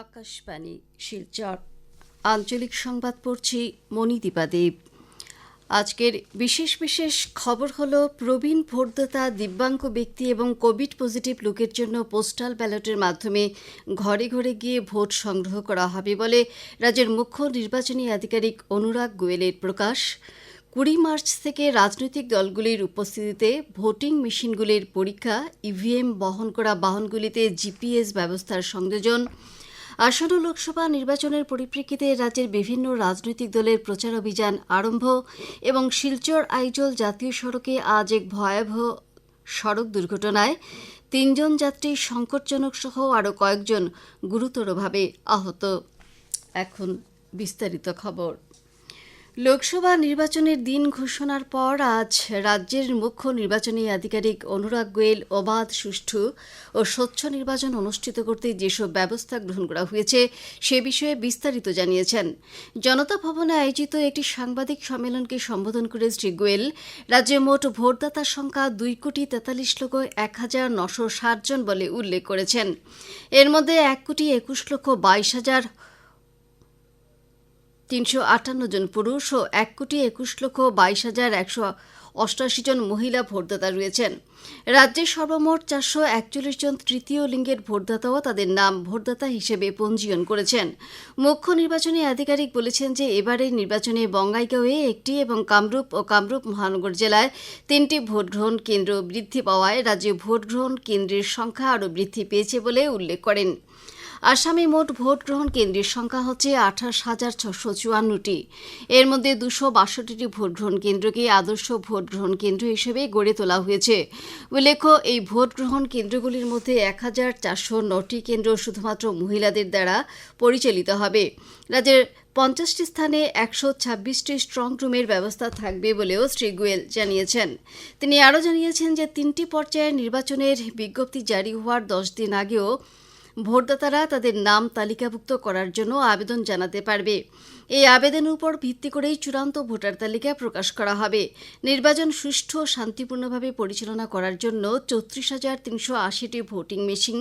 আকাশবাণী শিলচর। আঞ্চলিক সংবাদ পড়ছি মণিদীপা দেব। আজকের বিশেষ বিশেষ খবর হল, প্রবীণ ভোটদাতা, দিব্যাঙ্গ ব্যক্তি এবং কোভিড পজিটিভ লোকের জন্য পোস্টাল ব্যালটের মাধ্যমে ঘরে ঘরে গিয়ে ভোট সংগ্রহ করা হবে বলে রাজ্যের মুখ্য নির্বাচনী আধিকারিক অনুরাগ গোয়েলের প্রকাশ। কুড়ি মার্চ থেকে রাজনৈতিক দলগুলির উপস্থিতিতে ভোটিং মেশিনগুলির পরীক্ষা, ইভিএম বহন করা বাহনগুলিতে জিপিএস ব্যবস্থার সংযোজন আসন্ন লোকসভা নির্বাচনের পরিপ্রেক্ষিতে রাজ্যের বিভিন্ন রাজনৈতিক দলের প্রচার অভিযান আরম্ভ এবং শিলচর আইজল জাতীয় সড়কে আজ এক ভয়াবহ সড়ক দুর্ঘটনায় তিনজন যাত্রী সংকটজনক সহ আরও কয়েকজন গুরুতরভাবে আহত। এখন বিস্তারিত খবর। লোকসভা নির্বাচনের দিন ঘোষণার পর আজ রাজ্যের মুখ্য নির্বাচনী আধিকারিক অনুরাগ গোয়েল অবাধ, সুষ্ঠু ও স্বচ্ছ নির্বাচন অনুষ্ঠিত করতে যেসব ব্যবস্থা গ্রহণ করা হয়েছে সে বিষয়ে বিস্তারিত জানিয়েছেন। জনতা ভবনে আয়োজিত একটি সাংবাদিক সম্মেলনকে সম্বোধন করে শ্রী গোয়েল, রাজ্যে মোট ভোটদাতার সংখ্যা দুই কোটি তেতাল্লিশ লক্ষ এক হাজার নশো ষাট জন বলে উল্লেখ করেছেন। এর মধ্যে এক কোটি একুশ লক্ষ বাইশ হাজার তিনশো আটান্ন জন পুরুষ ও এক কোটি একুশ লক্ষ বাইশ হাজার একশো অষ্টাশি জন মহিলা ভোটদাতা রয়েছেন। রাজ্যে সর্বমোট চারশো একচল্লিশ জন তৃতীয় লিঙ্গের ভোটদাতাও তাদের নাম ভোটদাতা হিসেবে পঞ্জীয়ন করেছেন। মুখ্য নির্বাচনী আধিকারিক বলেছেন যে এবারের নির্বাচনে বঙ্গাইগাঁওয়ে একটি এবং কামরূপ ও কামরূপ মহানগর জেলায় তিনটি ভোটগ্রহণ কেন্দ্র বৃদ্ধি পাওয়ায় রাজ্যে ভোটগ্রহণ কেন্দ্রের সংখ্যা আরও বৃদ্ধি পেয়েছে বলে উল্লেখ করেন। আসামে মোট ভোট গ্রহণ কেন্দ্রের সংখ্যা হচ্ছে আঠাশ হাজার ছশো চুয়ান্নটি। এর মধ্যে দুশো বাষট্টিটি ভোট গ্রহণ কেন্দ্রকে আদর্শ ভোট গ্রহণ কেন্দ্র হিসেবে গড়ে তোলা হয়েছে। উল্লেখ্য, এই ভোট গ্রহণ কেন্দ্রগুলির মধ্যে এক হাজার চারশো নটি কেন্দ্র শুধুমাত্র মহিলাদের দ্বারা পরিচালিত হবে। রাজ্যের পঞ্চাশটি স্থানে একশো ছাব্বিশটি স্ট্রং রুমের ব্যবস্থা থাকবে বলেও শ্রী গোয়েল জানিয়েছেন। তিনি আরও জানিয়েছেন যে তিনটি পর্যায়ের নির্বাচনের বিজ্ঞপ্তি জারি হওয়ার দশ দিন আগেও ভোটদাতারা তাদের নাম তালিকাভুক্ত করার জন্য আবেদন জানাতে পারবে। এই আবেদনের উপর ভিত্তি করেই চূড়ান্ত ভোটার তালিকা প্রকাশ করা হবে। নির্বাচন সুষ্ঠু ও শান্তিপূর্ণভাবে পরিচালনা করার জন্য চৌত্রিশ হাজার তিনশো আশিটি ভোটিং মেশিন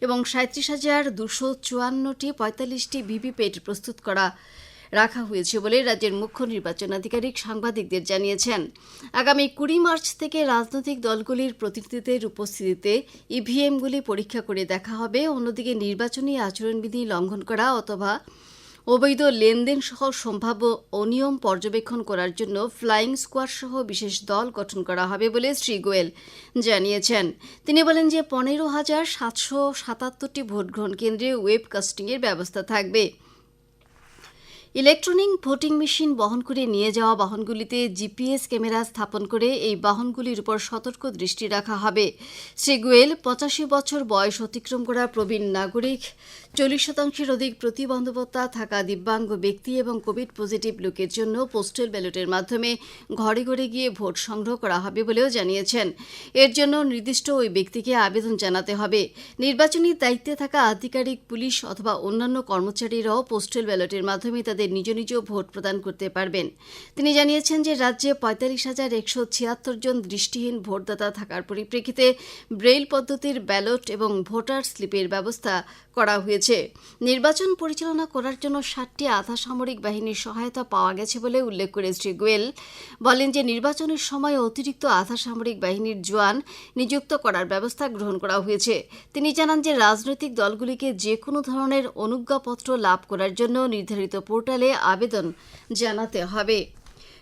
এবং সাঁত্রিশ হাজার দুশো চুয়ান্নটি পঁয়তাল্লিশটি ভিভিপ্যাট প্রস্তুত করা। রাখা হয়েছে বলে রাজ্যের মুখ্য নির্বাচন আধিকারিক সাংবাদিকদের জানিয়েছেন। আগামী কুড়ি মার্চ থেকে রাজনৈতিক দলগুলির প্রতিনিধিদের উপস্থিতিতে ইভিএমগুলি পরীক্ষা করে দেখা হবে। অন্যদিকে নির্বাচনী আচরণবিধি লঙ্ঘন করা অথবা অবৈধ লেনদেন সহ সম্ভাব্য অনিয়ম পর্যবেক্ষণ করার জন্য ফ্লাইং স্কোয়াড সহ বিশেষ দল গঠন করা হবে বলে শ্রী গোয়েল জানিয়েছেন। তিনি বলেন যে পনেরো হাজার সাতশো সাতাত্তরটি ভোটগ্রহণ কেন্দ্রে ওয়েব কাস্টিংয়ের ব্যবস্থা থাকবে। ইলেকট্রনিক ভোটিং মেশিন বহন করে নিয়ে যাওয়া বাহনগুলিতে জিপিএস ক্যামেরা স্থাপন করে এই বাহনগুলির উপর সতর্ক দৃষ্টি রাখা হবে। শ্রী গোয়েল, পঁচাশি বছর বয়স অতিক্রম করা প্রবীণ নাগরিক চল্লিশ শতাংশের অধিক প্রতিবন্ধকতা থাকা দিব্যাঙ্গ ব্যক্তি এবং কোভিড পজিটিভ লোকের জন্য পোস্টাল ব্যালটের মাধ্যমে ঘরে ঘরে গিয়ে ভোট সংগ্রহ করা হবে বলেও জানিয়েছেন। এর জন্য নির্দিষ্ট ওই ব্যক্তিকে আবেদন জানাতে হবে। নির্বাচনী দায়িত্বে থাকা আধিকারিক, পুলিশ অথবা অন্যান্য কর্মচারীরাও পোস্টাল ব্যালটের মাধ্যমে তাদের নিজ নিজ ভোট প্রদান করতে পারবেন। তিনি জানিয়েছেন যে, রাজ্যে পঁয়তাল্লিশ হাজার একশো ছিয়াত্তর জন দৃষ্টিহীন ভোটদাতা থাকার পরিপ্রেক্ষিতে ব্রেইল পদ্ধতির ব্যালট এবং ভোটার স্লিপের ব্যবস্থা করা হয়েছে। নির্বাচন পরিচালনা করার জন্য ষাটটি আধা সামরিক বাহিনীর সহায়তা পাওয়া গেছে বলে উল্লেখ করে শ্রী গোয়েল। বলেন যে, নির্বাচনের সময় অতিরিক্ত আধা সামরিক বাহিনীর জোয়ান নিযুক্ত করার ব্যবস্থা গ্রহণ করা হয়েছে। তিনি জানান যে, রাজনৈতিক দলগুলিকে যে কোনো ধরনের অনুজ্ঞাপত্র লাভ করার জন্য নির্ধারিত পোর্টালে আবেদন জানাতে হবে।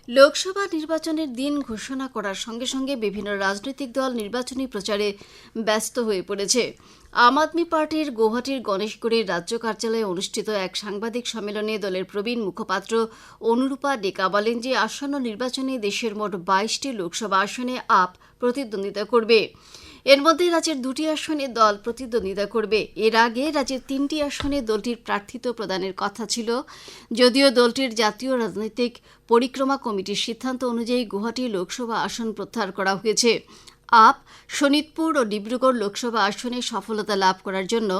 লোকসভা নির্বাচনের দিন ঘোষণা করার সঙ্গে সঙ্গে বিভিন্ন রাজনৈতিক দল নির্বাচনী প্রচারে ব্যস্ত হয়ে পড়েছে। আম আদমি পার্টির গৌহাটির গণেশগুড়ির রাজ্য কার্যালয়ে অনুষ্ঠিত এক সাংবাদিক সম্মেলনে দলের প্রবীণ মুখপাত্র অনুরূপা ডেকা বলেন যে আসন্ন নির্বাচনে দেশের মোট বাইশটি লোকসভা আসনে আপ প্রতিদ্বন্দ্বিতা করবে। এর মধ্যে রাজ্যের দুটি আসনে দল প্রতিদ্বন্দ্বিতা করবে। এর আগে রাজ্যের তিনটি আসনে দলটির প্রার্থিত প্রদানের কথা ছিল। যদিও দলটির জাতীয় রাজনৈতিক পরিক্রমা কমিটির সিদ্ধান্ত অনুযায়ী গুয়াহাটি লোকসভা আসন প্রত্যাহার করা হয়েছে। আপ শোনিতপুর ও ডিব্রুগড় লোকসভা আসনে সফলতা লাভ করার জন্য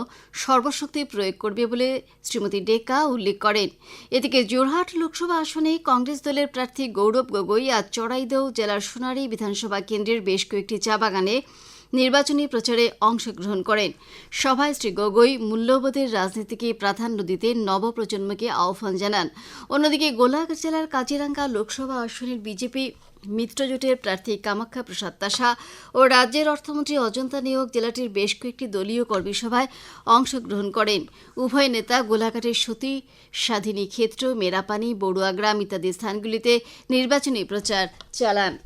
সর্বশক্তি প্রয়োগ করবে বলে শ্রীমতী ডেকা উল্লেখ করেন। এদিকে জোরহাট লোকসভা আসনে কংগ্রেস দলের প্রার্থী গৌরব গগৈ আজ চড়াইদেও জেলার সোনারী বিধানসভা কেন্দ্রের বেশ কয়েকটি চা বাগানে নির্বাচনী প্রচারে অংশগ্রহণ করেন। সভায় শ্রী গগৈ মূল্যবোধের রাজনীতিকে প্রাধান্য দিতে নবপ্রজন্মকে আহ্বান জানান। অন্যদিকে গোলাঘাট জেলার কাজিরাঙ্গা লোকসভা আসনের বিজেপি মিত্রজোটের প্রার্থী কামাখ্যা প্রসাদ তাসা ও রাজ্যের অর্থমন্ত্রী অজন্তা নিয়োগ জেলাটির বেশ কয়েকটি দলীয় কর্মী সভায় অংশগ্রহণ করেন। উভয় নেতা গোলাঘাটের সতী, স্বাধীনী ক্ষেত্র, মেরাপানি বড়ুয়া গ্রাম ইত্যাদি স্থানগুলিতে নির্বাচনী প্রচার চালান।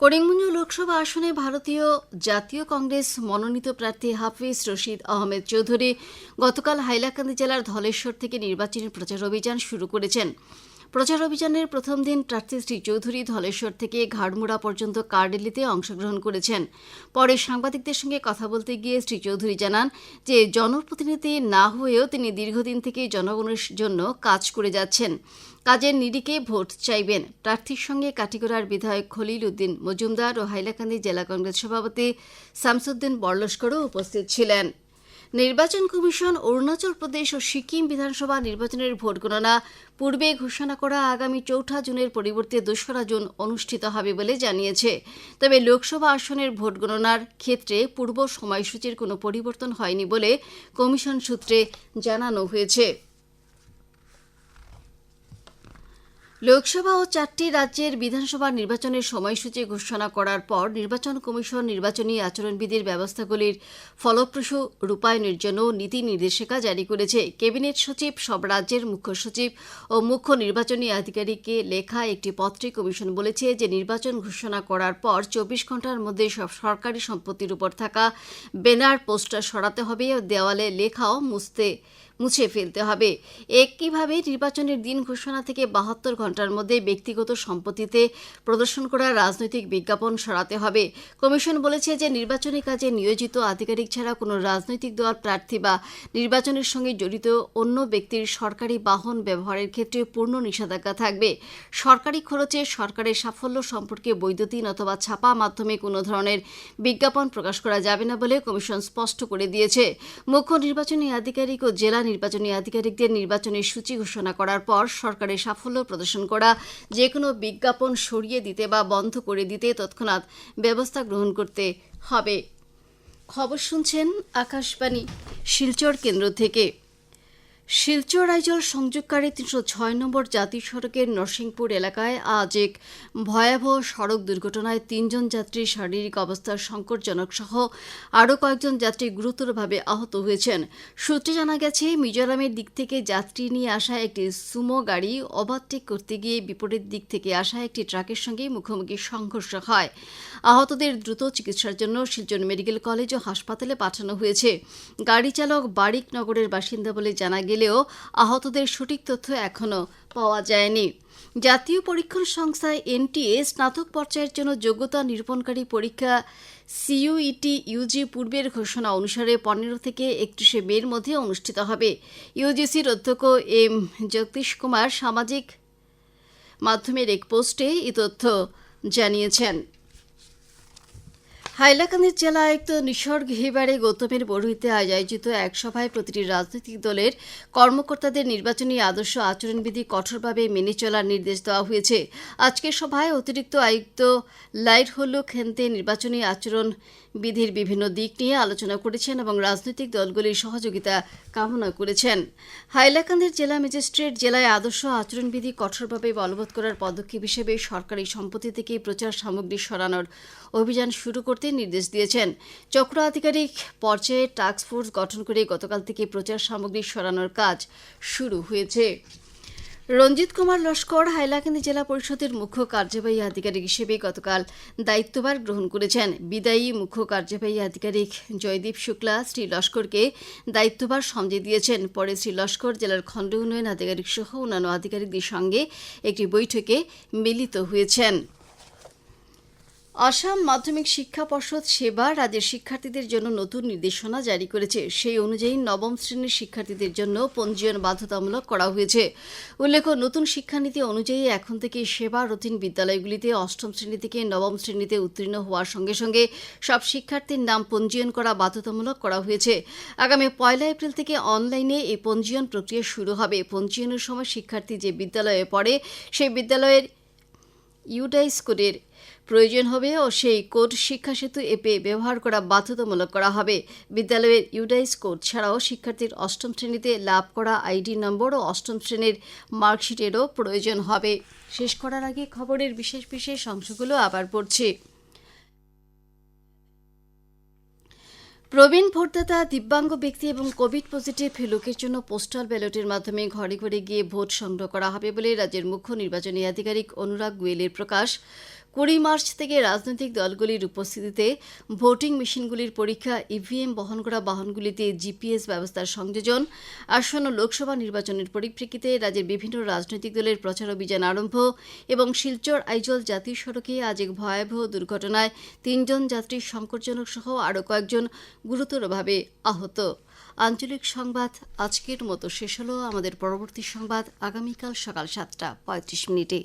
করিমগঞ্জ লোকসভা আসনে ভারতীয় জাতীয় কংগ্রেস মনোনীত প্রার্থী হাফিজ রশিদ আহমেদ চৌধুরী গতকাল হাইলাকান্দি জেলার ধলেশ্বর থেকে নির্বাচনী প্রচার অভিযান শুরু করেছেন। প্রচার অভিযানের প্রথম দিন প্রার্থী শ্রী চৌধুরী ধলেশ্বর থেকে ঘাড়মুড়া পর্যন্ত কার্ডেলিতে অংশগ্রহণ করেছেন। পরে সাংবাদিকদের সঙ্গে কথা বলতে গিয়ে শ্রী চৌধুরী জানান যে, জনপ্রতিনিধি না হয়েও তিনি দীর্ঘদিন থেকে জনগণের জন্য কাজ করে যাচ্ছেন। কাজের নিরিখে ভোট চাইবেন। প্রার্থীর সঙ্গে কাটিগড়ার বিধায়ক খলিল উদ্দিন মজুমদার ও হাইলাকান্দি জেলা কংগ্রেস সভাপতি শামসুদ্দিন বর্লস্করও উপস্থিত ছিলেন। নির্বাচন কমিশন অরুণাচল প্রদেশ ও সিকিম বিধানসভা নির্বাচনের ভোট গণনা পূর্বে ঘোষণা করা আগামী চৌঠা জুনের পরিবর্তে দোসরা জুন অনুষ্ঠিত হবে বলে জানিয়েছে। তবে লোকসভা আসনের ভোট গণনার ক্ষেত্রে পূর্ব সময়সূচির কোনো পরিবর্তন হয়নি বলে কমিশন সূত্রে জানানো হয়েছে। লোকসভা ও চারটি রাজ্যের বিধানসভা নির্বাচনের সময়সূচি ঘোষণা করার পর নির্বাচন কমিশন নির্বাচনী আচরণবিধির ব্যবস্থাগুলির ফলপ্রসূ রূপায়ণের জন্য নীতি নির্দেশিকা জারি করেছে। ক্যাবিনেট সচিব, সব রাজ্যের মুখ্য সচিব ও মুখ্য নির্বাচনী আধিকারিককে লেখা একটি পত্রে কমিশন বলেছে যে, নির্বাচন ঘোষণা করার পর চব্বিশ ঘণ্টার মধ্যে সব সরকারি সম্পত্তির উপর থাকা ব্যানার, পোস্টার সরাতে হবে ও দেওয়ালে লেখাও মুছতে মুছে ফেলতে হবে। একইভাবে নির্বাচনের দিন ঘোষণা থেকে বাহাত্তর ঘণ্টার মধ্যে ব্যক্তিগত সম্পত্তিতে প্রদর্শন করা রাজনৈতিক বিজ্ঞাপন সরাতে হবে। কমিশন বলেছে যে নির্বাচনী কাজে নিয়োজিত আধিকারিক ছাড়া কোনো রাজনৈতিক দল, প্রার্থী বা নির্বাচনের সঙ্গে জড়িত অন্য ব্যক্তির সরকারি বাহন ব্যবহারের ক্ষেত্রে পূর্ণ নিষেধাজ্ঞা থাকবে। সরকারি খরচে সরকারের সাফল্য সম্পর্কে বৈদ্যুতিন অথবা ছাপা মাধ্যমে কোনো ধরনের বিজ্ঞাপন প্রকাশ করা যাবে না বলে কমিশন স্পষ্ট করে দিয়েছে। মুখ্য নির্বাচনী আধিকারিক ও জেলা নির্বাচনী আধিকারিকদের নির্বাচনের সূচি ঘোষণা করার পর সরকারের সাফল্য প্রদর্শন করা যে কোনো বিজ্ঞাপন সরিয়ে দিতে বা বন্ধ করে দিতে তৎক্ষণাৎ ব্যবস্থা গ্রহণ করতে হবে। খবর শুনছেন আকাশবাণী, শিলচর কেন্দ্র থেকে। শিলচর আইজল সংযোগকারী তিনশো ছয় নম্বর জাতীয় সড়কের নরসিংপুর এলাকায় আজ এক ভয়াবহ সড়ক দুর্ঘটনায় তিনজন যাত্রী শারীরিক অবস্থা সংকটজনক সহ আরও কয়েকজন যাত্রী গুরুতরভাবে আহত হয়েছেন। সূত্রে জানা গেছে, মিজোরামের দিক থেকে যাত্রী নিয়ে আসা একটি সুমো গাড়ি ওভারটেক করতে গিয়ে বিপরীত দিক থেকে আসা একটি ট্রাকের সঙ্গে মুখোমুখি সংঘর্ষ হয়। আহতদের দ্রুত চিকিৎসার জন্য শিলচর মেডিকেল কলেজ ও হাসপাতালে পাঠানো হয়েছে। গাড়ি চালক বারিক নগরের বাসিন্দা বলে জানা গেলেও আহতদের সঠিক তথ্য এখনও পাওয়া যায়নি। জাতীয় পরীক্ষণ সংস্থা এনটিএ স্নাতক পর্যায়ের জন্য যোগ্যতা নিরূপণকারী পরীক্ষা সিইউইটি ইউজি পূর্বের ঘোষণা অনুসারে পনেরো থেকে একত্রিশে মের মধ্যে অনুষ্ঠিত হবে। ইউজিসির অধ্যক্ষ এম জগদীশ কুমার সামাজিক মাধ্যমের এক পোস্টে এই তথ্য জানিয়েছেন। হাইলাকান্দির জেলা আয়ুক্ত নিসর্গ হিবারে গৌতমের বড়ুইতে আজ আয়োজিত এক সভায় প্রতিটি রাজনৈতিক দলের কর্মকর্তাদের নির্বাচনী আদর্শ আচরণবিধি কঠোরভাবে মেনে চলার নির্দেশ দেওয়া হয়েছে। আজকের সভায় অতিরিক্ত আয়ুক্ত লাইট হল্লু খেনতে নির্বাচনী আচরণ বিধির বিভিন্ন দিক নিয়ে আলোচনা করেছেন এবং রাজনৈতিক দলগুলির সহযোগিতা কামনা করেছেন। হাইলাকান্দির জেলা ম্যাজিস্ট্রেট জেলায় আদর্শ আচরণবিধি কঠোরভাবে বলবৎ করার পদক্ষেপ হিসেবে সরকারি সম্পত্তি থেকে প্রচার সামগ্রী সরানোর অভিযান শুরু করতে নির্দেশ দিয়েছেন। চক্র আধিকারিক পর্যায়ে টাস্ক ফোর্স গঠন করে গতকাল থেকে প্রচার সামগ্রী সরানোর কাজ শুরু হয়েছে। রঞ্জিত কুমার লস্কর হাইলাকান্দি জেলা পরিষদের মুখ্য কার্যবাহী আধিকারিক হিসেবে গতকাল দায়িত্বভার গ্রহণ করেছেন। বিদায়ী মুখ্য কার্যবাহী আধিকারিক জয়দীপ শুক্লা শ্রী লস্করকে দায়িত্বভার সমঝে দিয়েছেন। পরে শ্রী লস্কর জেলার খণ্ড উন্নয়ন আধিকারিক সহ অন্যান্য আধিকারিকদের সঙ্গে একটি বৈঠকে মিলিত হয়েছেন। আসাম মাধ্যমিক শিক্ষা পর্ষদ সেবা রাজ্যের শিক্ষার্থীদের জন্য নতুন নির্দেশনা জারি করেছে। সেই অনুযায়ী নবম শ্রেণির শিক্ষার্থীদের জন্য পঞ্জীয়ন বাধ্যতামূলক করা হয়েছে। উল্লেখ্য, নতুন শিক্ষানীতি অনুযায়ী এখন থেকে সেবা রথীন বিদ্যালয়গুলিতে অষ্টম শ্রেণি থেকে নবম শ্রেণীতে উত্তীর্ণ হওয়ার সঙ্গে সঙ্গে সব শিক্ষার্থীর নাম পঞ্জীয়ন করা বাধ্যতামূলক করা হয়েছে। আগামী পয়লা এপ্রিল থেকে অনলাইনে এই পঞ্জীয়ন প্রক্রিয়া শুরু হবে। পঞ্জীয়নের সময় শিক্ষার্থী যে বিদ্যালয়ে পড়ে, সেই বিদ্যালয়ের ইউডাইস কোডের প্রয়োজন হবে ও সেই কোড শিক্ষা সেতু এপে ব্যবহার করা বাধ্যতামূলক করা হবে। বিদ্যালয়ের ইউডাইস কোড ছাড়াও শিক্ষার্থীর অষ্টম শ্রেণীতে লাভ করা আইডি নম্বর ও অষ্টম শ্রেণির মার্কশিটেরও প্রয়োজন হবে। শেষ করার আগে খবরের বিশেষ বিশেষ অংশগুলো আবার পড়ছি। প্রবীণ ভোটদাতা, দিব্যাঙ্গ ব্যক্তি এবং কোভিড পজিটিভ লোকের জন্য পোস্টাল ব্যালটের মাধ্যমে ঘরে ঘরে গিয়ে ভোট সংগ্রহ করা হবে বলে রাজ্যের মুখ্য নির্বাচনী আধিকারিক অনুরাগ গোয়েলের প্রকাশ। কুড়ি মার্চ থেকে রাজনৈতিক দলগুলির উপস্থিতিতে ভোটিং মেশিনগুলির পরীক্ষা ইভিএম বহন করা বাহনগুলিতে জিপিএস ব্যবস্থার সংযোজন, আসন্ন লোকসভা নির্বাচনের পরিপ্রেক্ষিতে রাজ্যের বিভিন্ন রাজনৈতিক দলের প্রচার অভিযান আরম্ভ এবং শিলচর আইজল জাতীয় সড়কে আজ এক ভয়াবহ দুর্ঘটনায় তিনজন যাত্রী সংকটজনক সহ আরও কয়েকজন গুরুতরভাবে আহত। আঞ্চলিক সংবাদ আজকের মতো শেষ হলো। আমাদের পরবর্তী সংবাদ আগামীকাল সকাল সাতটা পঁয়ত্রিশ মিনিটে।